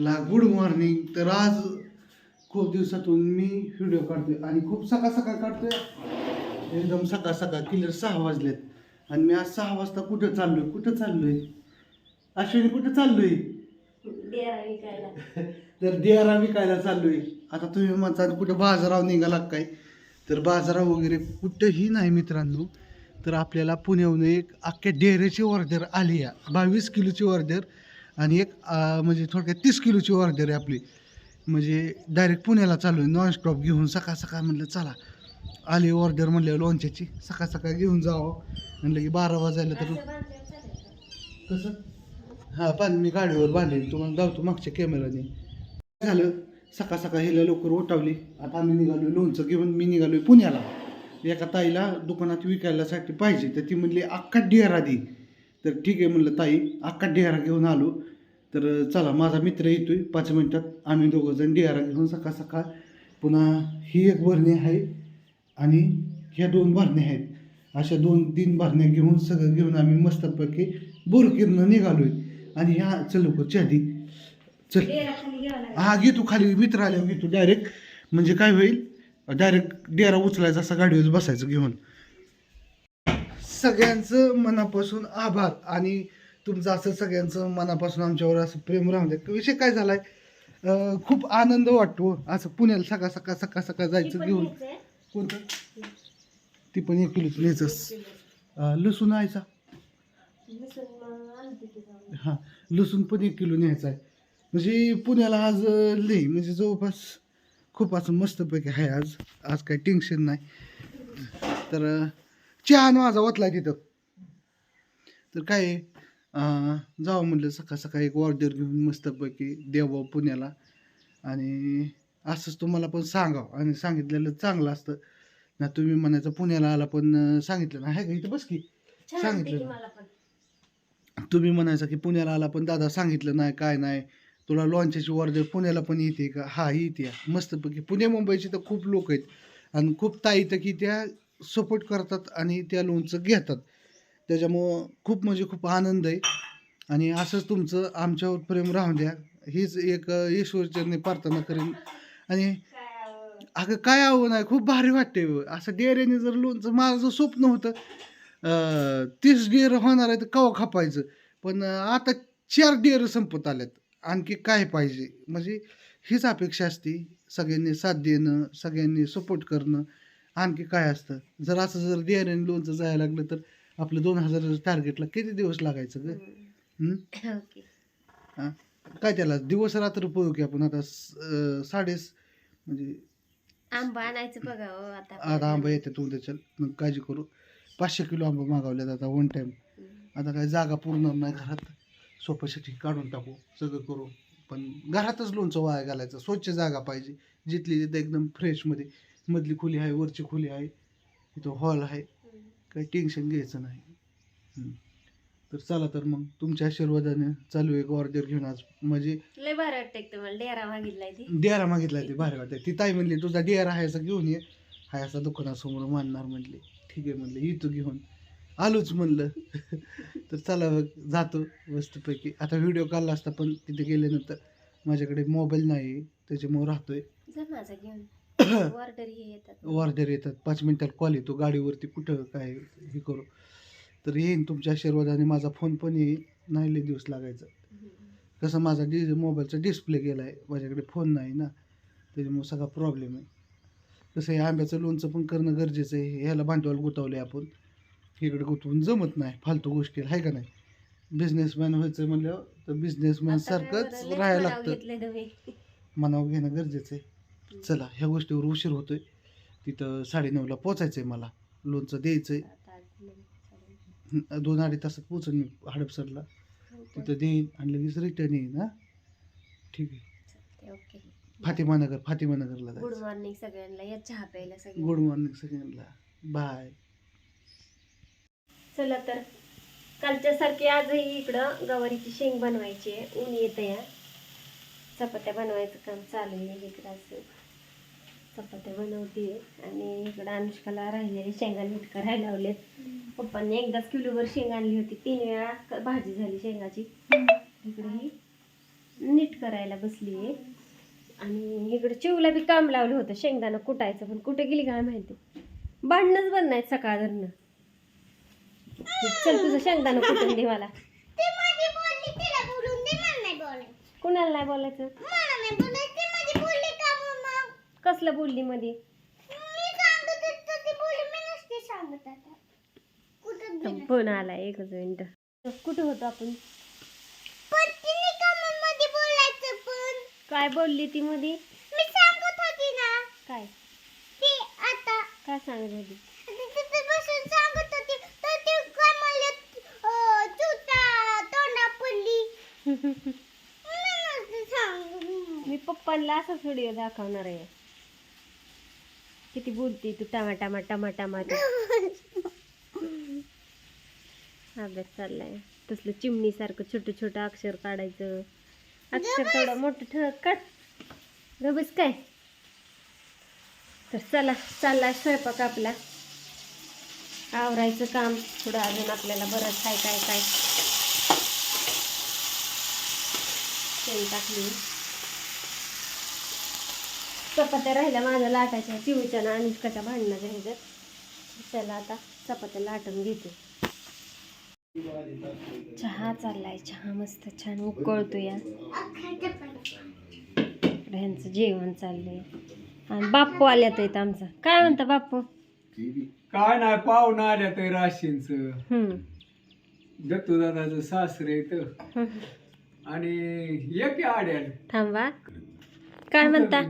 ला good morning तर आज खूप दिवसातून मी व्हिडिओ काढतोय आणि खूप सकाळ सकाळ काढतोय. एकदम सकाळ सकाळ क्लिअर सहा वाजलेत. आणि मी आज सहा वाजता कुठं चाललोय? कुठं चाललोय? अश्विनी कुठं चाललोय? तर देरा विकायला चाललोय. आता तुम्ही म्हणता कुठं बाजारावर निघाला काय? तर बाजाराव वगैरे कुठंही नाही मित्रांनो. तर आपल्याला पुण्याहून एक अख्ख्या डेअरीची ऑर्डर आली आहे. बावीस किलोची ऑर्डर आणि एक म्हणजे थोडक्यात तीस किलोची ऑर्डर आहे आपली. म्हणजे डायरेक्ट पुण्याला चालू आहे नॉनस्टॉप घेऊन सकाळ सकाळ म्हणलं चला आली ऑर्डर म्हणलं लोणच्याची सकाळ सकाळ घेऊन जावं. म्हणलं की बारा वाजायला तर कसं? हां पण मी गाडीवर बांधेल तुम्हाला धावतो मागच्या कॅमेराने झालं. सकाळ सकाळ हिला लवकर उठवली. आता आम्ही निघालो लोणचं घेऊन मी निघालोय पुण्याला. एका ताईला दुकानात विकायलासाठी पाहिजे. तर ती म्हणली अख्खा डेरा दे. तर ठीक आहे म्हणलं ताई अख्खा डेरा घेऊन आलो. तर चला माझा मित्र येतोय पाच मिनिटात. आम्ही दोघं जण डेरा घेऊन सकाळ सकाळ पुन्हा ही एक भरणी आहे आणि ह्या दोन भरण्या आहेत. अशा दोन तीन भरण्या घेऊन सगळं घेऊन आम्ही मस्तपैकी बोरकिरनं निघालोय. आणि ह्या चल लवकर चहा चल. हा घेतो खाली मित्र आल्यावर घेतो डायरेक्ट म्हणजे काय होईल? डायरेक्ट डेरा उचलायचा असा गाडीवर बसायचं घेऊन. सगळ्यांचं मनापासून आभार आणि तुमचं असं सगळ्यांचं मनापासून आमच्यावर असं प्रेम राहून द्या. विषय काय झालाय? खूप आनंद वाटतो असं पुण्याला सकाळ सकाळ सकाळ सकाळ जायचं घेऊन. कोणतं? ती पण एक किलोच न्यायचं. लसूण आयचा हां लसूण पण एक किलो न्यायचा आहे. म्हणजे पुण्याला आज लई म्हणजे जवळपास खूप असं मस्तपैकी आहे आज. आज काही टेन्शन नाही. तर चहा माझा वाटला तिथं. तर काय जावं म्हटलं सकाळ सकाळी एक ऑर्डर घेऊन मस्तपैकी द्यावं पुण्याला. आणि असंच तुम्हाला पण सांगावं. आणि सांगितलेलं चांगलं असतं. ना तुम्ही म्हणायचं पुण्याला आला पण सांगितलं ना. आहे का इथं? बस की. सांगितलं तुम्ही म्हणायचं की पुण्याला आला पण दादा सांगितलं नाही काय नाही. तुला लॉन्चची ऑर्डर पुण्याला पण येते का? हा येते. मस्तपैकी. पुणे मुंबईचे तर खूप लोक आहेत. आणि खूप ताई तर की त्या सपोर्ट करतात आणि त्या लोनचं घेतात. त्याच्यामुळं खूप म्हणजे खूप आनंद आहे. आणि असंच तुमचं आमच्यावर प्रेम राहून द्या. हीच एक ईश्वरचरणी प्रार्थना करेन. आणि अगं काय हवं नाही खूप भारी वाटते असं डेअऱ्याने जर लोणचं माझं स्वप्न होतं तीस डेअर होणार आहे तर कवा खपायचं? पण आता चार डेअर संपत आल्यात. आणखी काय पाहिजे? म्हणजे हीच अपेक्षा असते. सगळ्यांनी साथ देणं सगळ्यांनी सपोर्ट करणं. आणखी काय असतं? जर असं जर डेअऱ्याने लोणचं जायला लागलं तर आपलं दोन हजार टार्गेटला किती दिवस लागायचं ग? हं? हां? काय त्याला दिवस रात्र पळू की आपण आता स- साडे म्हणजे आंबा आणायचं बघा हो आता आता आंबा येतात उद्याच्या मग काळजी करू. पाचशे किलो आंबा मागवल्यात आता वन टाईम आता काय जागा पुरणार नाही घरात. सोप्यासाठी काढून टाकू सगळं करू. पण घरातच लोणचं वाया घालायचं. स्वच्छ जागा पाहिजे. जिथली तिथं एकदम फ्रेशमध्ये मधली खोली आहे वरची खोली आहे इथं हॉल आहे. काही टेन्शन घ्यायचं नाही. तर चला तर मग तुमच्या आशीर्वादाने चालू एक ऑर्डर घेऊन आज. म्हणजे लय भारी वाटतंय तुम्हाला डेरा मागितलाय ती. डेरा मागितला ते. भारी वाटतं ती ताई म्हणली तुझा डेरा असं घेऊन ये. हाय असा दुकानासमोर मानणार म्हणली. ठीक आहे म्हणलं. येतो घेऊन. आलोच म्हणलं. तर चला बघ जातो मस्तपैकी. आता व्हिडिओ काढला असता पण तिथे गेल्यानंतर माझ्याकडे मोबाईल नाही त्याच्यामुळे राहतोय. जा माझा घेऊन. ऑर्डर हे येतात ऑर्डर येतात. पाच मिनिटात कॉल येतो. गाडीवरती कुठं काय हे करू? तर येईन तुमच्या आशीर्वादाने. माझा फोन पण येईल. नाही लय दिवस लागायचं. कसं माझा डि मोबाईलचा डिस्प्ले गेला आहे माझ्याकडे फोन नाही ना. त्याच्यामुळे सगळा प्रॉब्लेम आहे. कसं आहे आंब्याचं लोणचं पण करणं गरजेचं आहे. ह्याला भांडवल गुंतवलं आहे आपण. इकडे गुंतवून जमत नाही. फालतू गोष्टी आहे का नाही? बिझनेसमॅन व्हायचं म्हणल्यावर तर बिझनेसमॅन सारखंच राहायला लागतं. मनावर घेणं गरजेचं आहे. चला ह्या गोष्टीवर उशीर होतोय. तिथं साडेनऊला पोचायचं आहे मला. लोणचं द्यायचं आहे दोन अडीच तासात पोचन मी हडपसरला. तिथं देईन आणि लगेच रिटर्न येईन हां? ठीक आहे. फातिमानगर फातिमानगरला गुड मॉर्निंग सगळ्यांना. या चहा प्यायला सगळे गुड मॉर्निंग सगळ्यांना. बाय चला तर कालच्या सारखी आजही इकडं गवारीची शेंग बनवायची आहे. ऊन येतं या चपात्या बनवायचं काम चालू आहे. इकडं असं चपात्या बनवते. आणि इकडं अनुष्काला राहिलेले शेंगा नीट करायला लावलेत. पप्पांनी एकदाच किलोभर शेंग आणली होती. तीन वेळा भाजी झाली शेंगाची. इकडे ही नीट करायला बसली आहे. आणि इकडे चिवला बी काम लावलं होतं. शेंगदाणा कुटायचं पण कुठे गेली काय माहिती. भांडणंच बंद नाहीत सकाळ धरणं चल तुझं शेंगदाणा कुटून दे मला. कुणाला नाही बोलायचं. कसलं बोलली मध्ये पण आला एकच मिनिट. कुठं होतो आपण? काय बोलली ती मध्ये काय? काय सांगत होती? मी पप्पांना असाच व्हिडिओ दाखवणार आहे. किती बोलती तू? टमा टमा टमा टमा. अभ्यास चाललाय. तसलं चिमणी सारखं छोटं छोटं अक्षर काढायचं. अक्षर थोडं मोठं ठळक काढ गबस काय? तर चला चाललाय स्वयंपाक आपला. आवरायचं काम. थोडं अजून आपल्याला बरंच काय काय काय. टाकली चपात्या राहिल्या माझ्या लाटायच्या. चिवच्या ना अनुष्काच्या भांडणाच्या ह्याच्यात. चला आता चपात्या लाटून घेते. चहा चाललाय. चहा मस्त छान उकळतो या ह्यांचं जेवण चाललंय. आणि बाप्पू आल्यात आहेत आमचा. काय म्हणता बाप्पू? काय नाही पाहुणा आल्या तर राशींच. हम्म. दत्तू दादाचं सासरे येत हम्म. आणि एक आड्या थांबा. काय म्हणता?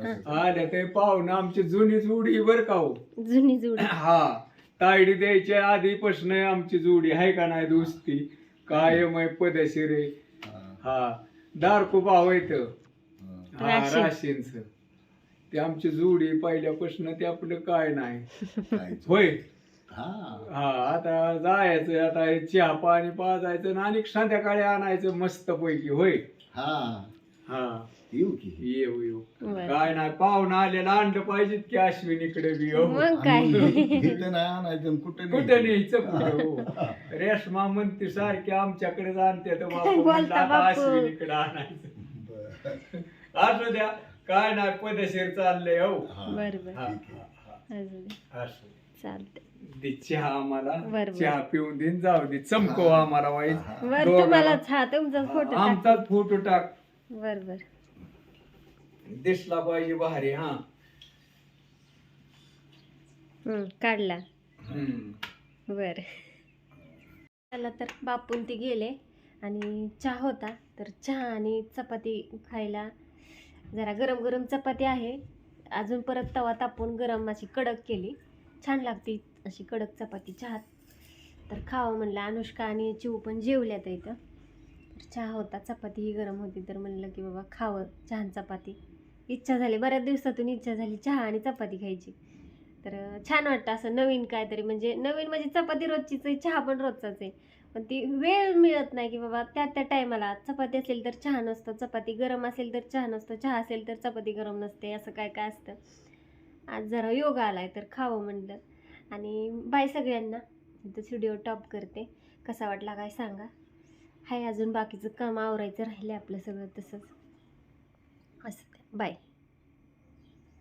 आल्या ते पाहुणा आमची जुनी जोडी बर का हो. जुनी जोड. हा तायडी द्यायच्या आधीपासून आमची जोडी आहे का नाही दोस्ती? कायम आहे पदशीर आहे. हा. दारकू भाव येत हा. राशीन. राशींच ते आमची जोडी पहिल्यापासून ते आपलं काय नाही. होय. हा. आता जायचं आता हे चहा पाणी पाजायचं आणि संध्याकाळी आणायचं मस्त पैकी होय हा. येऊ येऊ. बरं. काय नाही पाहुणा आलेला आणलं पाहिजेत की अश्विनीकडे बी हो. मग काय? कुठे न्यायचं? कुठे हो. रेशमा म्हणते सारखी आमच्याकडे आणते तर बापू म्हणलं बोलता आता बापू. अश्विनीकडे आणायचं. असू द्या काय नाही पदशीर चाललंय हो. बर बर. हा, हा, अजून हा. असू दे. चालते दे. चहा आम्हाला. बरं, बरं. चहा पिऊन देईन जाऊ दे. चमकव आम्हाला वाईट बर दोघांना. तुम्हाला हा तुमचा फोटो टाक. आमचाच फोटो टाक. बर बर. दिसला पाहिजे भारी हा. हम्म काढला. हम्म. बर. चला तर बापून ते गेले आणि चहा होता तर चहा आणि चपाती खायला जरा गरम गरम चपाती आहे. अजून परत तवा तापून गरम अशी कडक केली. छान लागते अशी कडक चपाती चहात. तर खावं म्हणलं अनुष्का आणि चिऊ पण जेवल्यात इथं. तर चहा होता चपाती ही गरम होती तर म्हणलं की बाबा खावं छान चपाती. इच्छा झाली बऱ्याच दिवसातून इच्छा झाली चहा आणि चपाती खायची. तर छान वाटतं असं नवीन काहीतरी म्हणजे नवीन म्हणजे चपाती रोजचीच आहे चहा पण रोजचाच आहे. पण ती वेळ मिळत नाही की बाबा त्या त्या टायमाला चपाती असेल तर चहा नसतं चपाती गरम असेल तर चहा नसतं चहा असेल तर चपाती गरम नसते असं काय काय असतं. आज जरा योगा आलाय तर खावं म्हणलं. आणि बाय सगळ्यांना. तर व्हिडिओ टॉप करते. कसा वाटला काय सांगा. हाय अजून बाकीचं काम आवरायचं राहिलं आपलं सगळं तसंच. असं बाय.